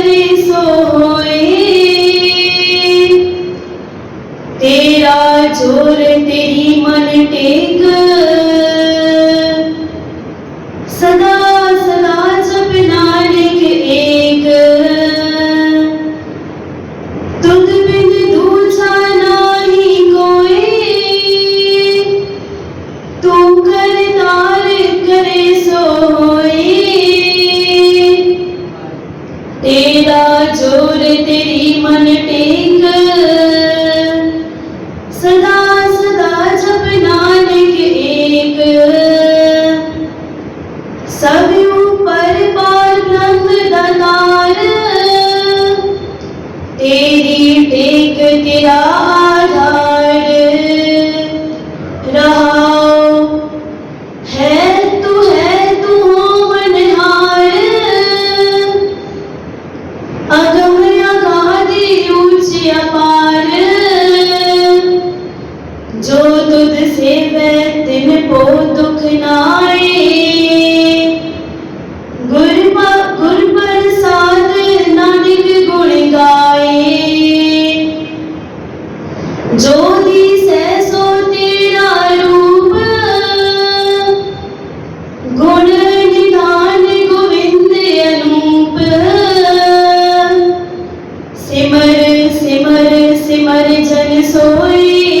ਨਦਰੀ ਤੇਰਾ ਜੋਰ ਚੋਰ ਤੇਰੀ ਮਨ ਟੇਕ। ਸਦਾ ਸਦਾ ਜਪਨਾ ਨਿਕ ਏਕ। ਸਭ ਉਪਰ ਪਾਰ ਬ੍ਰਹਮ ਦਨਾਰ ਤੇਰੀ ਟੇਕ ਤੇਰਾ ਆਧਾਰ। ਰਹਾ ਜੋ ਤੁਧ ਸੇਵੈ ਤਿਨ ਕੋ ਦੁਖ ਨਾਏ ਗੁਰ ਗੁਰ ਨਾਨਕ ਗੁਣ ਗਾਏ ਜੋ চলে চল সোই